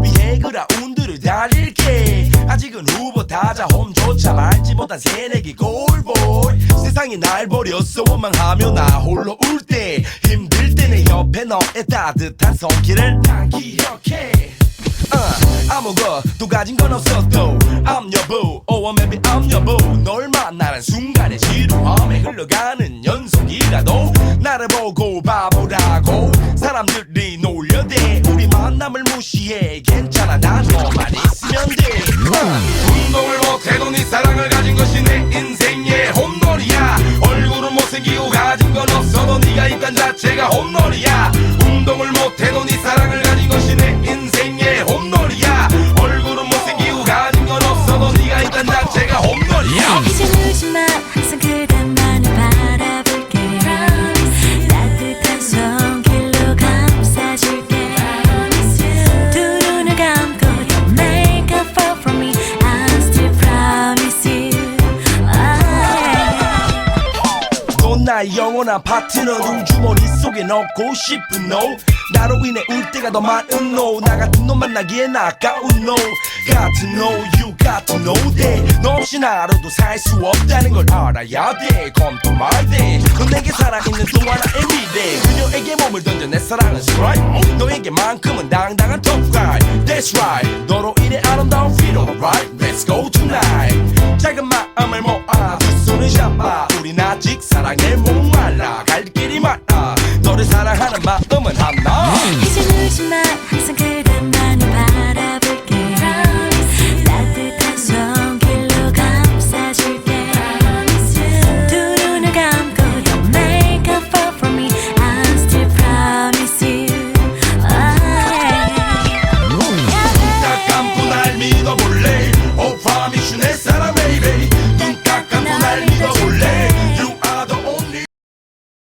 널 위해 그라운드를 달릴게. 아직은 후보 타자 홈조차 못한 새내기 골볼 세상이 날 버렸어 원망하며 나 홀로 울 때. 힘들 때 내 옆에 너의 따뜻한 손길을 난 기억해. uh, 아무것도 가진 건 없어도 I'm your boo or maybe I'm your boo 널 만나는 순간의 지루함에 흘러가는 연속이라도. 나를 보고 바보라고 사람들이 놀려대 무시해 괜찮아. 난 너만 있으면 돼. 운동을 못해도 네 사랑을 가진 것이 내 인생의 홈런이야. 얼굴은 못생기고 가진 건 없어도 네가 있단 자체가 홈런이야. 운동을 못해도 네 사랑을 가진 것이 내 인생의 홈런이야. 얼굴은 못생기고 가진 건 없어도 네가 있단 자체가 홈런이야 넌 나의 영원한 파트너 눈주머니 속에 넣고 싶은 너 나로 인해 울 때가 더 많은 너나 같은 놈 만나기엔 아까운 너 같은 너 you got to know that 너 없이 하루도 살 수 없다는 걸 알아야 돼. my day 넌 내게 살아있는 또 하나의 미래 그녀에게 몸을 던져 내 사랑은 strike 너에게만큼은 당당한 top guy That's right. 너로 인해 I never